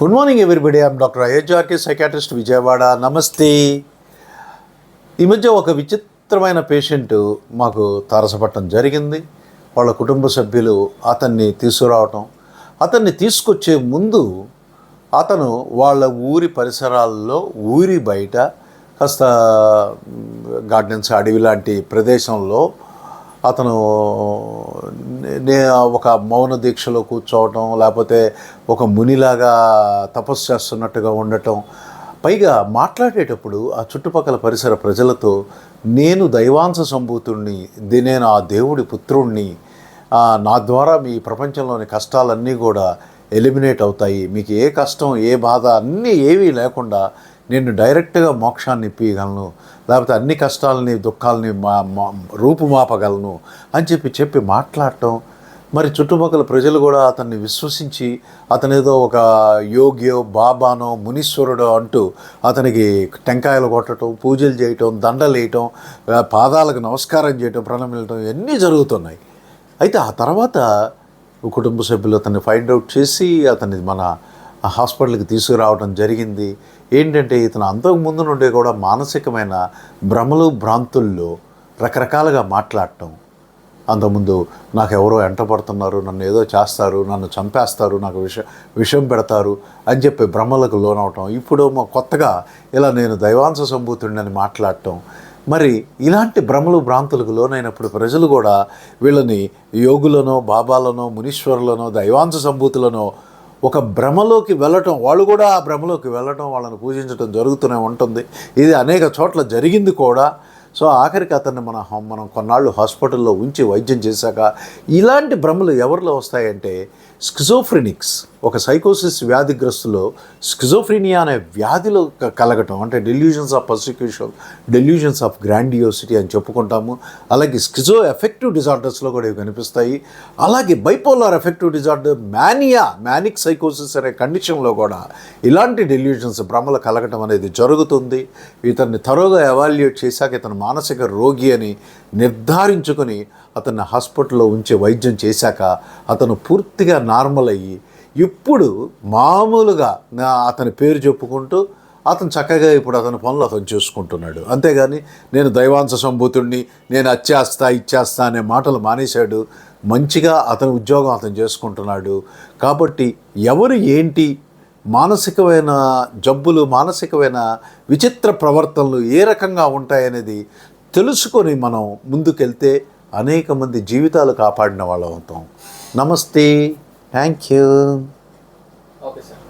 Good morning everybody I'm doctor అయోధ్యార్కే psychiatrist Vijayawada నమస్తే ఈ మధ్య ఒక విచిత్రమైన పేషెంట్ మాకు తారసపట్టడం జరిగింది. వాళ్ళ కుటుంబ సభ్యులు అతన్ని తీసుకురావటం. అతన్ని తీసుకొచ్చే ముందు అతను వాళ్ళ ఊరి పరిసరాల్లో ఊరి బయట కాస్త గార్డెన్స్ అడవి లాంటి ప్రదేశంలో అతను నే ఒక మౌన దీక్షలో కూర్చోవటం లేకపోతే ఒక మునిలాగా తపస్సు చేస్తున్నట్టుగా ఉండటం. పైగా మాట్లాడేటప్పుడు ఆ చుట్టుపక్కల పరిసర ప్రజలతో నేను దైవాంశ సంభూతుణ్ణి నేను ఆ దేవుడి పుత్రుణ్ణి నా ద్వారా మీ ప్రపంచంలోని కష్టాలన్నీ కూడా ఎలిమినేట్ అవుతాయి. మీకు ఏ కష్టం ఏ బాధ అన్నీ ఏవీ లేకుండా నేను డైరెక్ట్గా మోక్షాన్ని ఇప్పించగలను లేకపోతే అన్ని కష్టాలని దుఃఖాలని మా మా రూపుమాపగలను అని చెప్పి చెప్పి మాట్లాడటం. మరి చుట్టుపక్కల ప్రజలు కూడా అతన్ని విశ్వసించి అతనేదో ఒక యోగ్యో బాబానో మునీశ్వరుడో అంటూ అతనికి టెంకాయలు కొట్టడం పూజలు చేయటం దండలు వేయటం పాదాలకు నమస్కారం చేయటం ప్రణమిలటం ఇవన్నీ జరుగుతున్నాయి. అయితే ఆ తర్వాత కుటుంబ సభ్యులు అతన్ని ఫైండ్ అవుట్ చేసి అతన్ని మన హాస్పిటల్కి తీసుకురావడం జరిగింది. ఏంటంటే ఇతను అంతకు ముందు నుండి కూడా మానసికమైన భ్రమలు భ్రాంతుల్లో రకరకాలుగా మాట్లాడటం. అంతకుముందు నాకు ఎవరో ఎంటపడుతున్నారు నన్ను ఏదో చేస్తారు నన్ను చంపేస్తారు నాకు విష విషం పెడతారు అని చెప్పి భ్రమలకు లోనవటం. ఇప్పుడు మా కొత్తగా ఇలా నేను దైవాంశ సంభూతుడిని మాట్లాడటం. మరి ఇలాంటి భ్రమలు భ్రాంతులకు లోనైనప్పుడు ప్రజలు కూడా వీళ్ళని యోగులనో బాబాలనో మునీశ్వరులనో దైవాంశ సంభూతులనో ఒక భ్రమలోకి వెళ్ళటం వాళ్ళు కూడా ఆ భ్రమలోకి వెళ్ళటం వాళ్ళని పూజించడం జరుగుతూనే ఉంటుంది. ఇది అనేక చోట్ల జరిగింది కూడా. సో ఆఖరికి అతన్ని మన మనం కొన్నాళ్ళు హాస్పిటల్లో ఉంచి వైద్యం చేశాక ఇలాంటి భ్రమలు ఎవరిలో వస్తాయంటే స్కిజోఫ్రినిక్స్ ఒక సైకోసిస్ వ్యాధిగ్రస్తులో స్కిజోఫ్రీనియా అనే వ్యాధిలో కలగటం అంటే delusions of persecution delusions of grandiosity అని చెప్పుకుంటాము. అలాగే స్కిజో ఎఫెక్టివ్ డిజార్డర్స్లో కూడా ఇవి కనిపిస్తాయి. అలాగే bipolar affective disorder mania manic సైకోసిస్ అనే కండిషన్లో కూడా ఇలాంటి డెల్యూజన్స్ భ్రమలు కలగటం అనేది జరుగుతుంది. ఇతన్ని తరోగా ఎవాల్యుయేట్ చేశాక ఇతను మానసిక రోగి అని నిర్ధారించుకొని అతన్ని హాస్పిటల్లో ఉంచే వైద్యం చేశాక అతను పూర్తిగా నార్మల్ అయ్యి ఇప్పుడు మామూలుగా నా అతని పేరు చెప్పుకుంటూ అతను చక్కగా ఇప్పుడు అతని పనులు అతను చేసుకుంటున్నాడు. అంతేగాని నేను దైవాంశ సంభూతుడిని నేను అచ్చేస్తా ఇచ్చేస్తా అనే మాటలు మానేశాడు. మంచిగా అతని ఉద్యోగం అతను చేసుకుంటున్నాడు. కాబట్టి ఎవరు ఏంటి? మానసికమైన జబ్బులు మానసికమైన విచిత్ర ప్రవర్తనలు ఏ రకంగా ఉంటాయనేది తెలుసుకొని మనం ముందుకెళ్తే అనేక మంది జీవితాలు కాపాడిన వాళ్ళం అవుతాం. నమస్తే. Thank you okay sir.